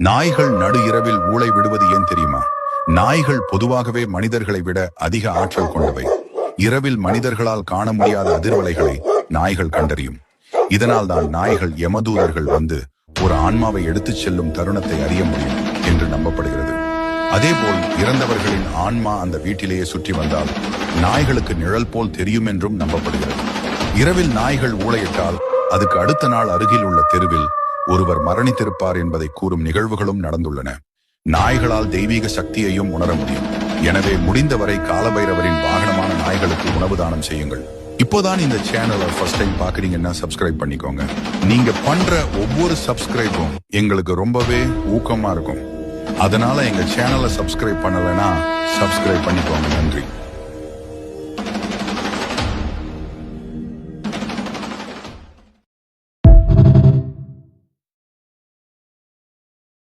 நாய்கள் நடு இரவில் ஊளை விடுவது ஏன் தெரியுமா? நாய்கள் பொதுவாகவே மனிதர்களை விட அதிக ஆற்றல் கொண்டவை. இரவில் மனிதர்களால் காண முடியாத அதிர்வலைகளை நாய்கள் கண்டறியும். இதனால் தான் நாய்கள் யமதூதர்கள் வந்து ஒரு ஆன்மாவை எடுத்துச் செல்லும் தருணத்தை அறிய முடியும் என்று நம்பப்படுகிறது. அதேபோல் இறந்தவர்களின் ஆன்மா அந்த வீட்டிலேயே சுற்றி வந்தால் நாய்களுக்கு நிழல் போல் தெரியும் என்றும் நம்பப்படுகிறது. இரவில் நாய்கள் ஊழையிட்டால் அதுக்கு அடுத்த நாள் அருகில் உள்ள தெருவில் ஒருவர் மரணித்திருப்பார் என்பதை கூறும் நிகழ்வுகளும் நடந்துள்ளன. நாய்களால் தெய்வீக சக்தியையும் உணர முடியும். எனவே முடிந்தவரை காலபைரவரின் வாகனமான நாய்களுக்கு உணவு தானம் செய்யுங்கள். இப்போதான் இந்த சேனலை ஃபர்ஸ்ட் டைம் பாக்குறீங்கன்னா சப்ஸ்கிரைப் பண்ணிக்கோங்க. நீங்க பண்ற ஒவ்வொரு சப்ஸ்கிரைபும் எங்களுக்கு ரொம்பவே ஊக்கமா இருக்கும். அதனால எங்க சேனலை சப்ஸ்கிரைப் பண்ணலைன்னா சப்ஸ்கிரைப் பண்ணிக்கோங்க. நன்றி.